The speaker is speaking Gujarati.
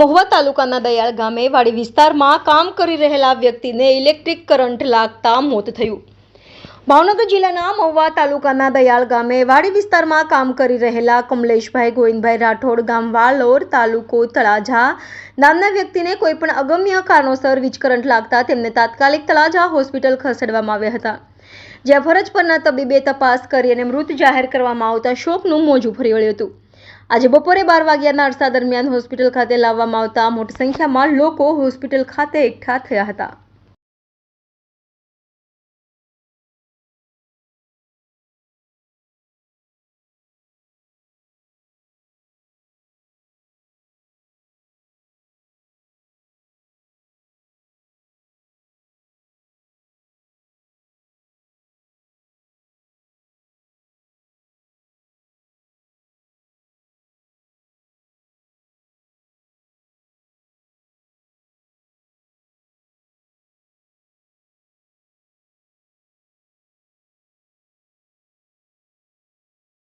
મહુવા તાલુકાના દયાળ ગામે વાડી વિસ્તારમાં કામ કરી રહેલા વ્યક્તિને ઇલેક્ટ્રિક કરંટ લાગતા મોત થયું. ભાવનગર જિલ્લાના મહુવા તાલુકાના દયાળ ગામે વાડી વિસ્તારમાં કામ કરી રહેલા કમલેશભાઈ ગોવિંદભાઈ રાઠોડ ગામ વાલોર તાલુકો તળાજા નામના વ્યક્તિને કોઈપણ અગમ્ય કારણોસર વીજ કરંટ લાગતા તેમને તાત્કાલિક તળાજા હોસ્પિટલ ખસેડવામાં આવ્યા હતા. જ્યાં ફરજ પરના તબીબે તપાસ કરી અને મૃત જાહેર કરવામાં આવતા શોકનું મોજું ફરી વળ્યું હતું. આજે બપોરે બાર વાગ્યાના અરસા દરમિયાન હોસ્પિટલ ખાતે લાવવામાં આવતા મોટી સંખ્યામાં લોકો હોસ્પિટલ ખાતે એકઠા થયા હતા.